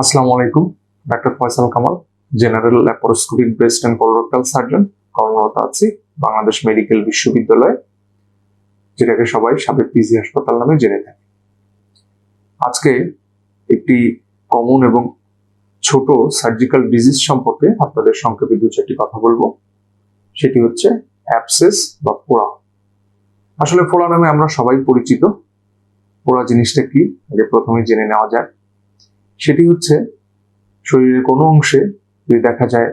আসসালামু আলাইকুম, doctor Faisal Kamal, general laparoscopic breast and colorectal surgeon, কর্মরত আছি বাংলাদেশ মেডিকেল বিশ্ববিদ্যালয়ে, যেটাকে সবাই সাবেক পিজি হাসপাতাল নামে জেনে থাকে। আজকে একটি কমন এবং ছোট সার্জিক্যাল ডিজিজ সম্পর্কে আপনাদের সংক্ষেপে দু চারটি কথা বলব। সেটি হচ্ছে অ্যাপসেস বা ফোড়া। আসলে ফোড়া নামে আমরা সবাই পরিচিত। ফোড়া জিনিসটা কি? আগে প্রথমে জেনে নেওয়া যাক। সেটি হচ্ছে শরীরের কোনো অংশে যদি দেখা যায়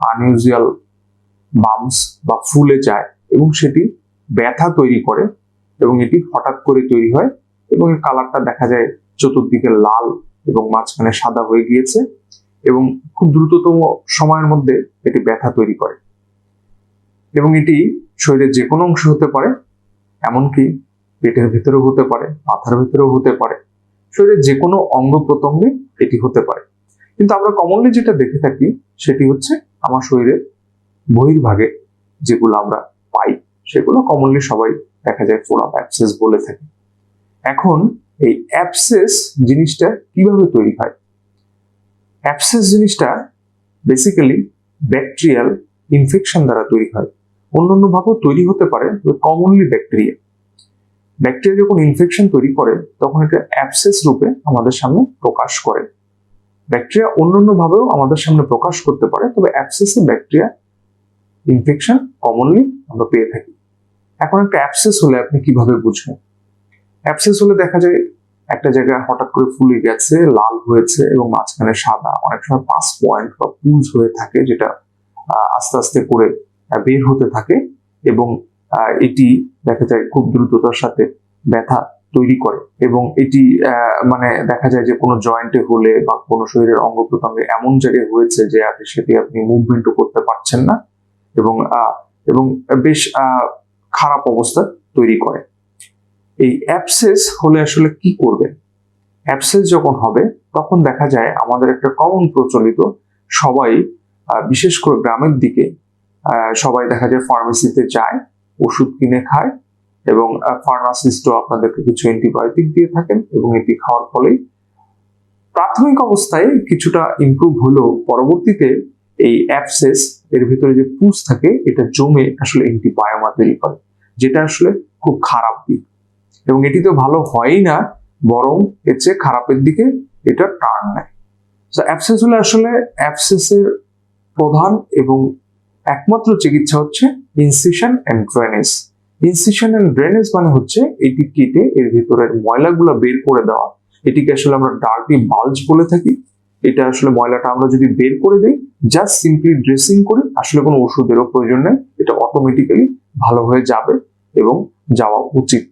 আনইউজুয়াল বামস বা ফুলে যায় এবং সেটি ব্যথা তৈরি করে এবং এটি হঠাৎ করে তৈরি হয় এবং এর কালারটা দেখা যায় চতুর্দিকে লাল এবং মাঝখানে সাদা হয়ে গিয়েছে এবং খুব দ্রুততম সময়ের মধ্যে এটি ব্যথা তৈরি করে। এবং এটি শরীরের যে কোনো অংশ হতে পারে, এমনকি পেটের ভেতরেও হতে পারে, মাথার ভেতরেও হতে পারে। শরীরের যে কোনো অঙ্গ প্রত্যঙ্গে এটি হতে পারে। কিন্তু আমরা কমনলি যেটা দেখে থাকি, সেটি হচ্ছে আমার শরীরের বহির্ভাগে যেগুলো আমরা পাই, সেগুলো কমনলি সবাই দেখা যায় ফোড়া অ্যাপসেস বলে থাকি। এখন এই অ্যাপসেস জিনিসটা কীভাবে তৈরি হয়? অ্যাপসেস জিনিসটা বেসিক্যালি ব্যাকটেরিয়াল ইনফেকশন দ্বারা তৈরি হয়। অন্যান্য ভাবেও তৈরি হতে পারে কমনলি ব্যাকটেরিয়া ব্যাকটেরিয়া যখন ইনফেকশন তৈরি করে, তখন এটা অ্যাপসেস রূপে আমাদের সামনে প্রকাশ করে। ব্যাকটেরিয়া অন্যান্য ভাবেও আমাদের সামনে প্রকাশ করতে পারে, তবে অ্যাপসেসে ব্যাকটেরিয়া ইনফেকশন কমনলি আমরা পেয়ে থাকি। এখন একটা অ্যাপসেস হলে আপনি কীভাবে বুঝবেন? অ্যাপসেস হলে দেখা যায় একটা জায়গায় হঠাৎ করে ফুলে গেছে, লাল হয়েছে এবং মাঝখানে সাদা। অনেক সময় পাঁচ পয়েন্ট বা পুজ হয়ে থাকে যেটা আস্তে আস্তে করে বের হতে থাকে এবং এটি দেখা যায় খুব দ্রুততার সাথে ব্যথা তৈরি করে। এবং এটি মানে দেখা যায় যে কোনো জয়েন্টে হলে বা কোনো শরীরের অঙ্গ প্রত্যঙ্গে এমন জায়গায় হয়েছে যে আপনি সেটি আপনি মুভমেন্টও করতে পারছেন না এবং এবং বেশ খারাপ অবস্থা তৈরি করে। এই অ্যাপসেস হলে আসলে কি করবেন? অ্যাপসেস যখন হবে, তখন দেখা যায় আমাদের একটা কমন প্রচলিত সবাই বিশেষ করে গ্রামের দিকে সবাই দেখা যায় ফার্মেসিতে যায়। ওষুধ কিনে খায় এবং ফার্মাসিস্টও আপনাদেরকে কিছু অ্যান্টিবায়োটিক দিয়ে থাকেন এবং এটি খাওয়ার ফলেই প্রাথমিক অবস্থায় কিছুটা ইমপ্রুভ হলেও পরবর্তীতে এই অ্যাপসেস এর ভিতরে যে পুষ থাকে, এটা জমে আসলে অ্যান্টিবায়োমা তৈরি করে, যেটা আসলে খুব খারাপ দিক। এবং এটি তো ভালো হয়ই না, বরং এর চেয়ে খারাপের দিকে এটা টার্ন নেয়। অ্যাপসেস হলে আসলে অ্যাপসেসের প্রধান এবং একমাত্র চিকিৎসা হচ্ছে incision and drainage incision and drainage মানে হচ্ছে এটি কেটে এর ভিতরের ময়লাগুলো বের করে দেওয়া। এটিকে আসলে আমরা ডার্টি বাল্জ বলে থাকি। এটা আসলে ময়লাটা আমরা যদি বের করে দিই জাস্ট সিম্পলি ড্রেসিং করে, আসলে কোনো ওষুধেরও প্রয়োজন নেই। এটা অটোমেটিক্যালি ভালো হয়ে যাবে এবং যাওয়া উচিত।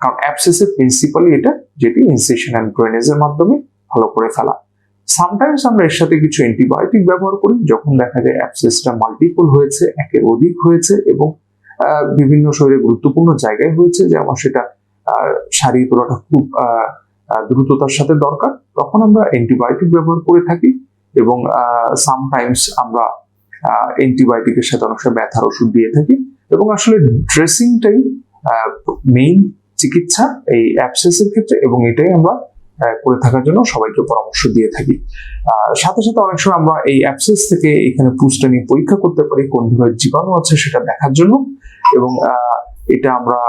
কারণ অ্যাপসেসের প্রিন্সিপালি এটা, যেটি ইনসিশন অ্যান্ড ড্রেনেজের মাধ্যমে ভালো করে ফেলা। সামটাইমস আমরা এর সাথে কিছু অ্যান্টিবায়োটিক ব্যবহার করি, যখন দেখা যায় অ্যাপসেসটা মাল্টিপল হয়েছে, একের অধিক হয়েছে এবং বিভিন্ন শরীরে গুরুত্বপূর্ণ জায়গায় হয়েছে, যে আমার সেটা সারিয়ে তোলাটা খুব দ্রুততার সাথে দরকার, তখন আমরা অ্যান্টিবায়োটিক ব্যবহার করে থাকি এবং সামটাইমস আমরা অ্যান্টিবায়োটিকের সাথে অনেক সময় ব্যথার ওষুধ দিয়ে থাকি এবং আসলে ড্রেসিংটাই মেইন চিকিৎসা এই অ্যাপসেসের ক্ষেত্রে এবং এটাই আমরা করে থাকার জন্য সবাইকে পরামর্শ দিয়ে থাকি। সাথে সাথে অনেক সময় আমরা এই অ্যাপসেস থেকে এখানে পুষ্টা নিয়ে পরীক্ষা করতে পারি, কোন ধরনের জীবাণু আছে সেটা দেখার জন্য। এবং এটা আমরা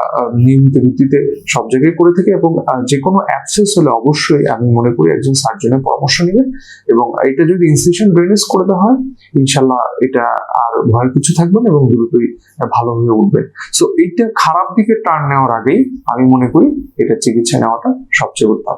নিয়মিত ভিত্তিতে সব জায়গায় করে থাকি এবং যে কোনো অ্যাপসেস হলে অবশ্যই আমি মনে করি একজন সার্জনের পরামর্শ নেবেন। এবং এটা যদি ইনসিশন ড্রেনেজ করে দেওয়া হয়, ইনশাল্লাহ এটা আর ভয় কিছু থাকবে না এবং দ্রুতই ভালো হয়ে উঠবে। সো এইটা খারাপ দিকে টার্ন নেওয়ার আগেই আমি মনে করি এটা চিকিৎসা নেওয়াটা সবচেয়ে উত্তম।